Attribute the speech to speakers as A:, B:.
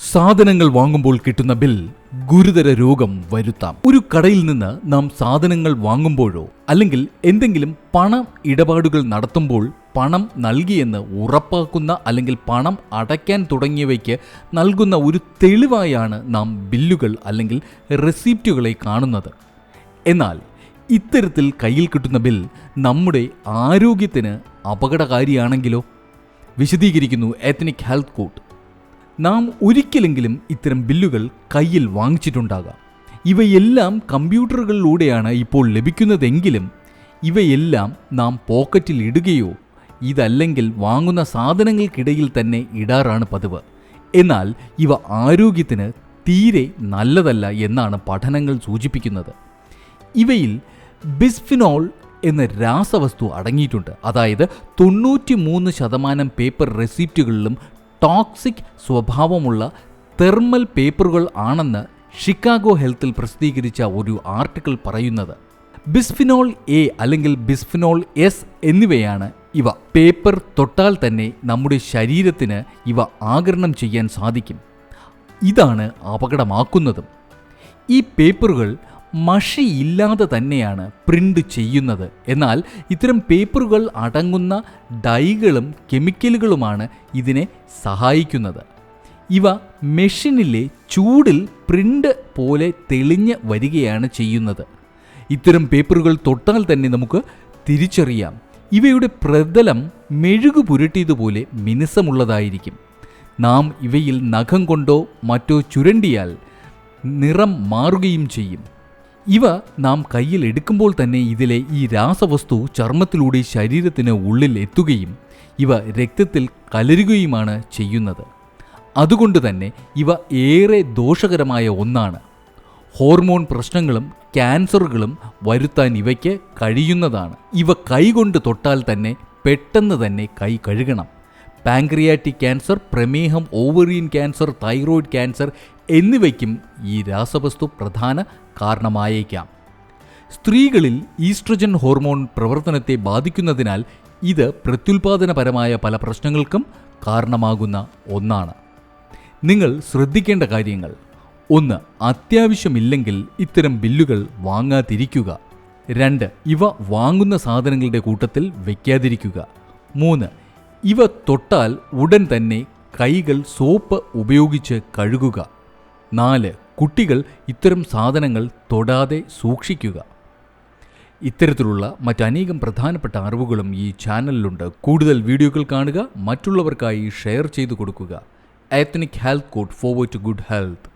A: സാധനങ്ങൾ വാങ്ങുമ്പോൾ കിട്ടുന്ന ബിൽ ഗുരുതര രോഗം വരുത്താം. ഒരു കടയിൽ നിന്ന് നാം സാധനങ്ങൾ വാങ്ങുമ്പോഴോ അല്ലെങ്കിൽ എന്തെങ്കിലും പണ ഇടപാടുകൾ നടത്തുമ്പോൾ പണം നൽകിയെന്ന് ഉറപ്പാക്കുന്ന അല്ലെങ്കിൽ പണം അടയ്ക്കാൻ തുടങ്ങിയവയ്ക്ക് നൽകുന്ന ഒരു തെളിവായാണ് നാം ബില്ലുകൾ അല്ലെങ്കിൽ റെസിപ്റ്റുകളെ കാണുന്നത്. എന്നാൽ ഇത്തരത്തിൽ കയ്യിൽ കിട്ടുന്ന ബിൽ നമ്മുടെ ആരോഗ്യത്തിന് അപകടകാരിയാണെങ്കിലോ? വിശദീകരിക്കുന്നു എത്നിക് ഹെൽത്ത് കോഡ്. നാം ഒരിക്കലെങ്കിലും ഇത്തരം ബില്ലുകൾ കയ്യിൽ വാങ്ങിച്ചിട്ടുണ്ടാകാം. ഇവയെല്ലാം കമ്പ്യൂട്ടറുകളിലൂടെയാണ് ഇപ്പോൾ ലഭിക്കുന്നതെങ്കിലും ഇവയെല്ലാം നാം പോക്കറ്റിൽ ഇടുകയോ ഇതല്ലെങ്കിൽ വാങ്ങുന്ന സാധനങ്ങൾക്കിടയിൽ തന്നെ ഇടാറാണ് പതിവ്. എന്നാൽ ഇവ ആരോഗ്യത്തിന് തീരെ നല്ലതല്ല എന്നാണ് പഠനങ്ങൾ സൂചിപ്പിക്കുന്നത്. ഇവയിൽ ബിസ്ഫിനോൾ എന്ന രാസവസ്തു അടങ്ങിയിട്ടുണ്ട്. അതായത് തൊണ്ണൂറ്റി മൂന്ന് ശതമാനം പേപ്പർ റെസിപ്റ്റുകളിലും ടോക്സിക് സ്വഭാവമുള്ള തെർമൽ പേപ്പറുകൾ ആണെന്ന് ഷിക്കാഗോ ഹെൽത്തിൽ പ്രസിദ്ധീകരിച്ച ഒരു ആർട്ടിക്കിൾ പറയുന്നത്. ബിസ്ഫിനോൾ എ അല്ലെങ്കിൽ ബിസ്ഫിനോൾ എസ് എന്നിവയാണ് ഇവ. പേപ്പർ തൊട്ടാൽ തന്നെ നമ്മുടെ ശരീരത്തിന് ഇവ ആകരണം ചെയ്യാൻ സാധിക്കും. ഇതാണ് അപകടമാക്കുന്നതും. ഈ പേപ്പറുകൾ മഷിയില്ലാതെ തന്നെയാണ് പ്രിന്റ് ചെയ്യുന്നത്. എന്നാൽ ഇത്തരം പേപ്പറുകൾ അടങ്ങുന്ന ഡൈകളും കെമിക്കലുകളുമാണ് ഇതിനെ സഹായിക്കുന്നത്. ഇവ മെഷീനിലെ ചൂടിൽ പ്രിന്റ് പോലെ തെളിഞ്ഞ് വരികയാണ് ചെയ്യുന്നത്. ഇത്തരം പേപ്പറുകൾ തൊട്ടാൽ തന്നെ നമുക്ക് തിരിച്ചറിയാം. ഇവയുടെ പ്രതലം മെഴുകു പുരട്ടിയതുപോലെ മിനുസമുള്ളതായിരിക്കും. നാം ഇവയിൽ നഖം കൊണ്ടോ മറ്റോ ചുരണ്ടിയാൽ നിറം മാറുകയും ചെയ്യും. ഇവ നാം കയ്യിൽ എടുക്കുമ്പോൾ തന്നെ ഇതിലെ ഈ രാസവസ്തു ചർമ്മത്തിലൂടെ ശരീരത്തിന് ഉള്ളിൽ എത്തുകയും ഇവ രക്തത്തിൽ കലരുകയുമാണ് ചെയ്യുന്നത്. അതുകൊണ്ട് തന്നെ ഇവ ഏറെ ദോഷകരമായ ഒന്നാണ്. ഹോർമോൺ പ്രശ്നങ്ങളും ക്യാൻസറുകളും വരുത്താൻ ഇവയ്ക്ക് കഴിയുന്നതാണ്. ഇവ കൈകൊണ്ട് തൊട്ടാൽ തന്നെ പെട്ടെന്ന് തന്നെ കൈ കഴുകണം. പാങ്ക്രിയാറ്റിക് ക്യാൻസർ പ്രമേഹം ഓവറിയൻ ക്യാൻസർ തൈറോയ്ഡ് ക്യാൻസർ എന്നിവയ്ക്കും ഈ രാസവസ്തു പ്രധാന കാരണമായേക്കാം. സ്ത്രീകളിൽ ഈസ്ട്രജൻ ഹോർമോൺ പ്രവർത്തനത്തെ ബാധിക്കുന്നതിനാൽ ഇത് പ്രത്യുൽപാദനപരമായ പല പ്രശ്നങ്ങൾക്കും കാരണമാകുന്ന ഒന്നാണ്. നിങ്ങൾ ശ്രദ്ധിക്കേണ്ട കാര്യങ്ങൾ. ഒന്ന് അത്യാവശ്യമില്ലെങ്കിൽ ഇത്തരം ബില്ലുകൾ വാങ്ങാതിരിക്കുക. രണ്ട് ഇവ വാങ്ങുന്ന സാധനങ്ങളുടെ കൂട്ടത്തിൽ വയ്ക്കാതിരിക്കുക മൂന്ന് ഇവ തൊട്ടാൽ ഉടൻ തന്നെ കൈകൾ സോപ്പ് ഉപയോഗിച്ച് കഴുകുക. നാല് കുട്ടികൾ ഇത്തരം സാധനങ്ങൾ തൊടാതെ സൂക്ഷിക്കുക. ഇത്തരത്തിലുള്ള മറ്റനേകം പ്രധാനപ്പെട്ട അറിവുകളും ഈ ചാനലിലുണ്ട്. കൂടുതൽ വീഡിയോകൾ കാണുക മറ്റുള്ളവർക്കായി ഷെയർ ചെയ്തു കൊടുക്കുക. Ethnic health code forward to good health